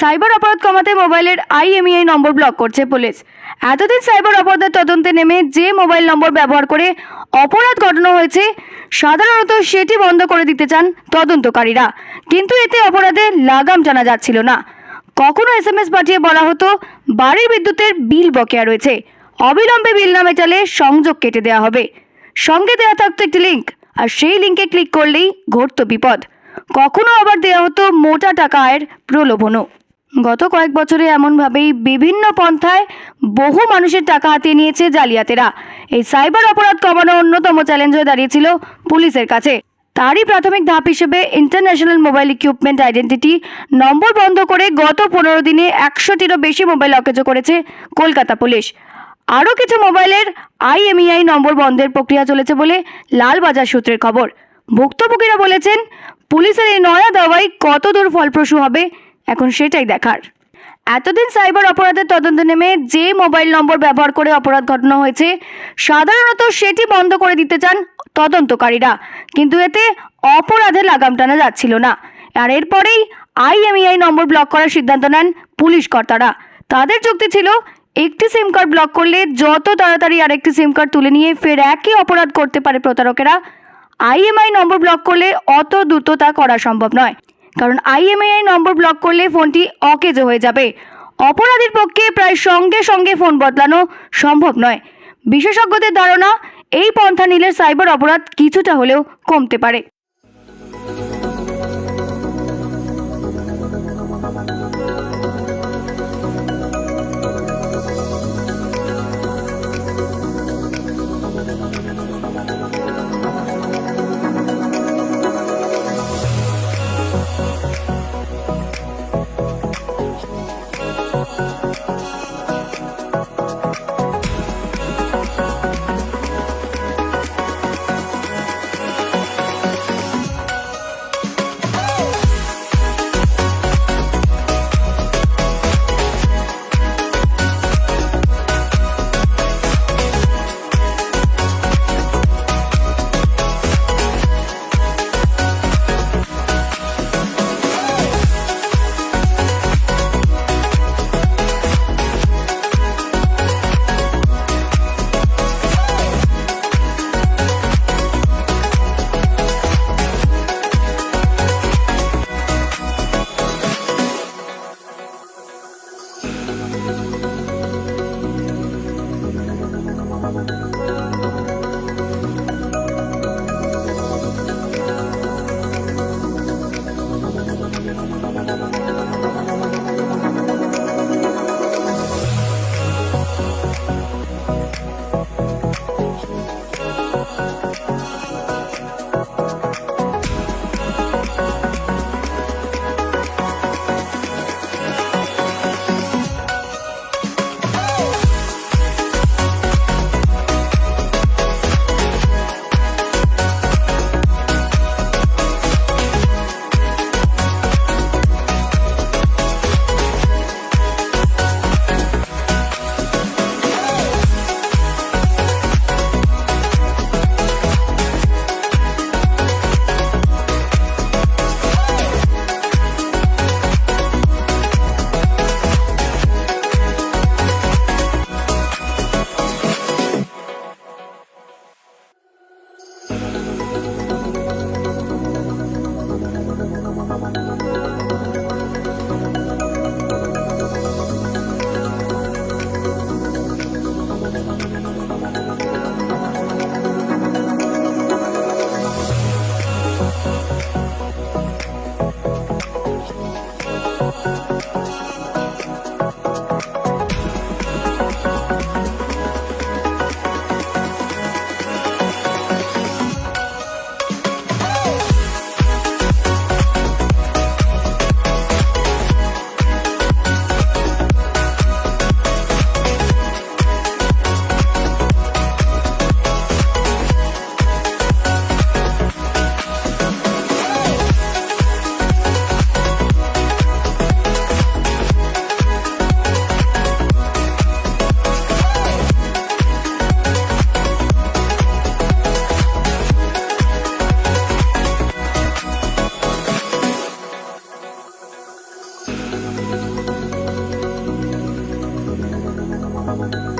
Cyber অপরাধ কমাতে মোবাইলের আইএমইআই নম্বর ব্লক করছে পুলিশ। এতদিন সাইবার অপরাধের তদন্তে নেমে যে মোবাইল নম্বর ব্যবহার করে অপরাধ ঘটানো হয়েছে, সাধারণত সেটি বন্ধ করে দিতে চান তদন্তকারীরা। কিন্তু এতে অপরাধের লাগাম জানা যাচ্ছিল না। কখনো এস এম এস পাঠিয়ে বলা হতো, বাড়ির বিদ্যুতের বিল বকেয়া রয়েছে। অবিলম্বে বিল না মেটালে সংযোগ কেটে দেওয়া হবে। সঙ্গে দেওয়া থাকতো একটি লিঙ্ক আর সেই লিঙ্কে ক্লিক করলেই ঘটতো বিপদ। কখনো আবার দেওয়া হতো মোটা টাকা আয়ের প্রলোভনও। গত কয়েক বছরে এমনভাবেই বিভিন্ন পন্থায় বহু মানুষের টাকা হাতিয়ে নিয়েছে জালিয়াতেরা। এই সাইবার অপরাধ কমানো অন্যতম চ্যালেঞ্জ হয়ে দাঁড়িয়েছিল পুলিশের কাছে। তারই প্রাথমিক ধাপ হিসেবে international mobile equipment identity number বন্ধ করে গত পনেরো দিনে একশোটিরও বেশি মোবাইল অকেজো করেছে কলকাতা পুলিশ। আরও কিছু মোবাইলের আইএমইআই নম্বর বন্ধের প্রক্রিয়া চলেছে বলে লালবাজার সূত্রের খবর। ভুক্তভোগীরা বলেছেন, পুলিশের এই নয়া দাওয়াই কত দূর ফলপ্রসূ হবে এখন সেটাই দেখার। এতদিন সাইবার অপরাধের তদন্ত নেমে যে মোবাইল নম্বর ব্যবহার করে অপরাধ ঘটানো হয়েছে, সাধারণত সেটি বন্ধ করে দিতে চান তদন্তকারীরা। কিন্তু এতে অপরাধে লাগাম টানা যাচ্ছিল না। আর এরপরেই আইএমইআই নম্বর ব্লক করার সিদ্ধান্ত নেন পুলিশ কর্তারা। তাদের যুক্তি ছিল, একটি সিম কার্ড ব্লক করলে যত তাড়াতাড়ি আরেকটি সিম কার্ড তুলে নিয়ে ফের একই অপরাধ করতে পারে প্রতারকেরা। আইএমআই নম্বর ব্লক করলে অত দ্রুত তা করা সম্ভব নয়। কারণ আইএমএআই নম্বর ব্লক করলে ফোনটি অকেজো হয়ে যাবে। অপরাধীর পক্ষে প্রায় সঙ্গে সঙ্গে ফোন বদলানো সম্ভব নয়। বিশেষজ্ঞদের ধারণা, এই পন্থা নিলে সাইবার অপরাধ কিছুটা হলেও কমতে পারে। Música